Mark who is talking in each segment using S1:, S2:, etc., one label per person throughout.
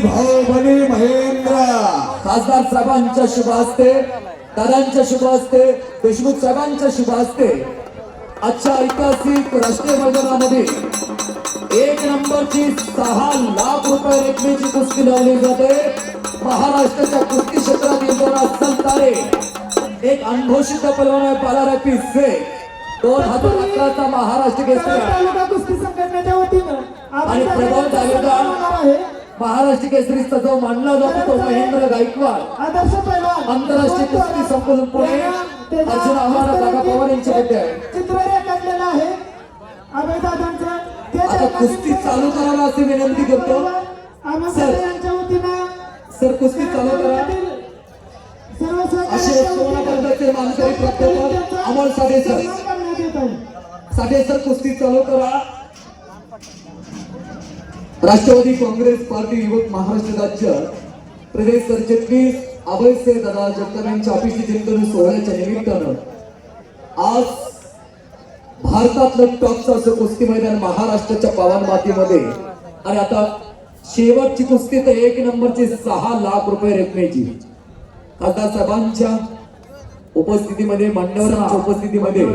S1: बाहुबली महेंद्र.
S2: खासदार साहेबांच्या शुभ हस्ते दादांच्या शुभ हस्ते देशमुख साहेबांच्या शुभ हस्ते आजच्या ऐतिहासिक राष्ट्रीय मैदानामध्ये एक नंबरची सहा लाख रुपये रकमेची कुस्ती लावली जाते. महाराष्ट्राच्या कुस्ती क्षेत्रात येणारा संतारे एक अनघोषित पलवान आहे पालारापी शेख दोन हजार अकराचा महाराष्ट्र केसरी
S3: तालुका कुस्ती संघटनेच्या वतीनं
S2: आणि प्रबोध तालुका महाराष्ट्र केसरीचा जो मानला जातो तो महेंद्र गायकवाड.
S3: आदर्श पैलवान
S2: आंतरराष्ट्रीय कुस्ती संकुलन पुणे अर्जुन आव्हान काका पवार यांचे बड्डे आहे
S3: चित्र रेखाटलेलं आहे. अभयदादांचं ते
S2: आता कुस्ती चालू करायला अशी विनंती करतो. सर.
S3: यांच्या वतीनं
S2: सर कुस्ती चालू करा.
S3: सर्व
S2: असे
S3: सहकार्याच्या वतीनं
S2: पदकाचे मानकरी प्राप्तकर अमोल साठे सर
S3: सन्मान करण्यात येत आहे.
S2: साठे सर कुस्ती चालू करा. राष्ट्रवादी काँग्रेस पार्टी युवक महाराष्ट्र राज्य प्रदेश सरचिटणीस अभयसिंह दादा जगताप यांच्या अभिषेक चिंतन सोहळ्याच्या निमित्तानं आज भारतातलं टॉपचं असं कुस्ती मैदान महाराष्ट्राच्या पावन मातीमध्ये. आणि आता शेवटची कुस्ती तर एक नंबरची सहा लाख रुपये रकमेची. खासदार साहेबांच्या उपस्थितीमध्ये मान्यवरांच्या उपस्थितीमध्ये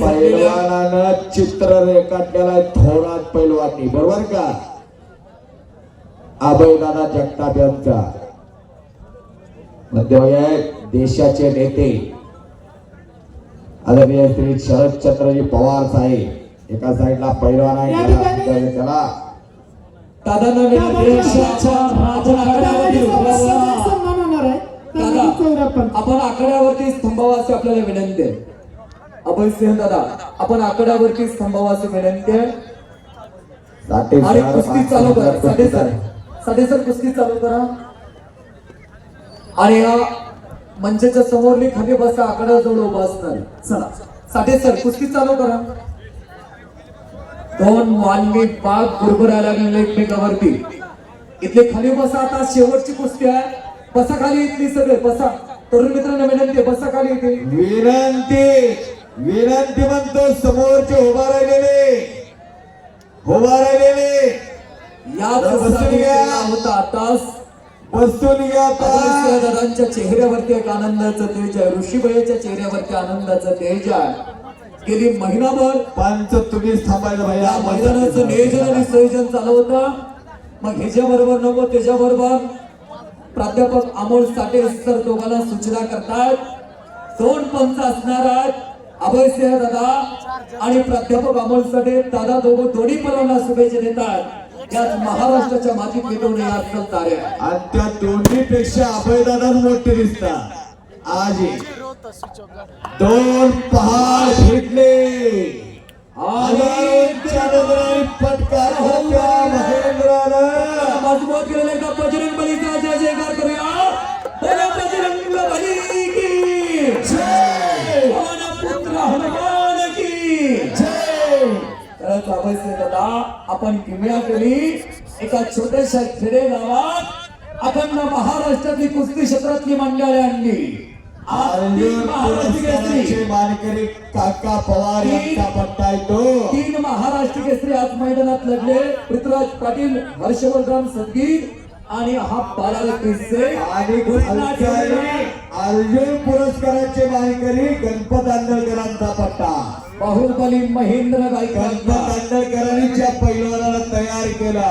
S1: पैलवानानं चित्र रेखाटलेला थोरात पैलवानी बरोबर का अभयदादा जगताप यांचा देशाचे नेते आदरणीय श्री शरदचंद्रजी पवार साहेब एका साईडला पैलवान आहे त्याला
S3: ठिकाणी-
S2: आपण आकड्यावरती थांबावं अशी आपल्याला विनंती आहे. अभय सिंह दादा आपण आकड्यावरती थांबावं अशी विनंती आहे.
S1: सर,
S2: कुस्ती चालू करा.
S1: हजार
S2: साठे सर.
S1: कुस्ती
S2: चालू करा. आणि या मंचाच्या समोरली खाली बसा आकड्याजवळ उभा असणार. चला. साठे सर कुस्ती चालू करा. दोन मानवी पाक गुरगुरायला लागलेले एकमेकावरती. इथले खाली बसा आता शेवटची कुस्ती आहे. बसा खाली इथली सगळे बसा. तरुण मित्रांना विनंती बसा खाली इथे
S1: विनंती विनंती म्हणतो समोरचे उभा राहिलेले. उभा राहिलेले.
S2: या
S1: बसून घ्या.
S2: होता आताच.
S1: बसून घ्या
S2: दादांच्या चेहऱ्यावरती एक आनंदाचं तेज आहे. ऋषीबाईच्या चेहऱ्यावरती आनंदाचं तेज आहे. गेली महिनाभर
S1: पंच तुम्हीच थांबायचं
S2: या
S1: भैया
S2: मैदानाचं नियोजन आणि संयोजन चालू होतं. मग ह्याच्या बरोबर नको त्याच्या बरोबर प्राध्यापक अमोल साठे सर दोघांना सूचना करतात दोन पंच असणार आहेत. अभयसिंह दादा आणि प्राध्यापक अमोल साठे. दादा दोघं दोन्ही पर्वांना शुभेच्छा देतात यात महाराष्ट्राच्या मातीत मिटवणे या असेल तारे.
S1: आणि त्या दोन्ही पेक्षा अभयदादाच मोठे दिसतात. आज. दोन पहाड भेटले आणि फटकार होत्या महेंद्रानं
S2: मजबूत केलेले दादा आपण किमया केली. एका छोट्याशा खेडे गावात अखंड महाराष्ट्रातली कुस्ती क्षेत्रातली मंडळी आणली.
S1: मानकरी काका पवार यांचा पट्टा
S2: तीन महाराष्ट्र केसरी आज मैदानात लढले. पृथ्वीराज पाटील हर्षवर्धन सदगीर आणि हा बालाल किस्से
S1: आणि अर्जुन पुरस्काराचे मानकरी गणपत आंदळकरांचा पट्टा.
S2: बाहुबली महेंद्र
S1: गणपत ज्या पैलवानाला तयार केला.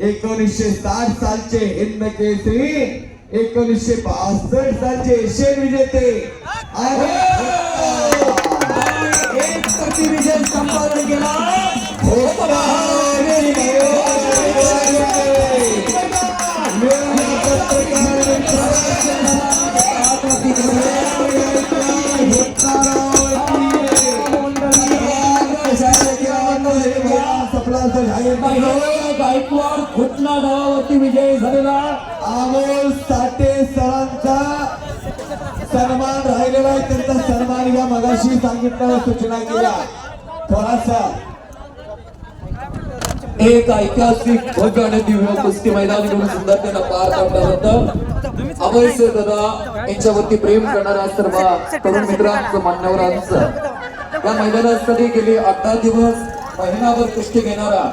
S1: एकोणीसशे साठ सालचे हिंद केसरी एकोणीसशे बासष्ट सालचे एशियन विजेते. आणि
S2: एक कोटी विजय संपादन केला. गायकवाड खुटला गावावरती विजय झालेला.
S1: अमोल साठे सरांचा सन्मान राहिलेला आहे. त्यांचा सन्मान या मगाशी सांगितलं सूचना केल्या. थोडासा.
S2: एक ऐतिहासिक भव्य आणि दिव्य कुस्ती मैदान घेऊन सुंदर त्यांना पार पाडलं होतं. अभय दादा यांच्यावरती प्रेम करणाऱ्या सर्व तरुण मित्रांचं मान्यवरांचं. या मैदानासाठी गेली अठरा दिवस महिनाभर कुस्ती घेणारा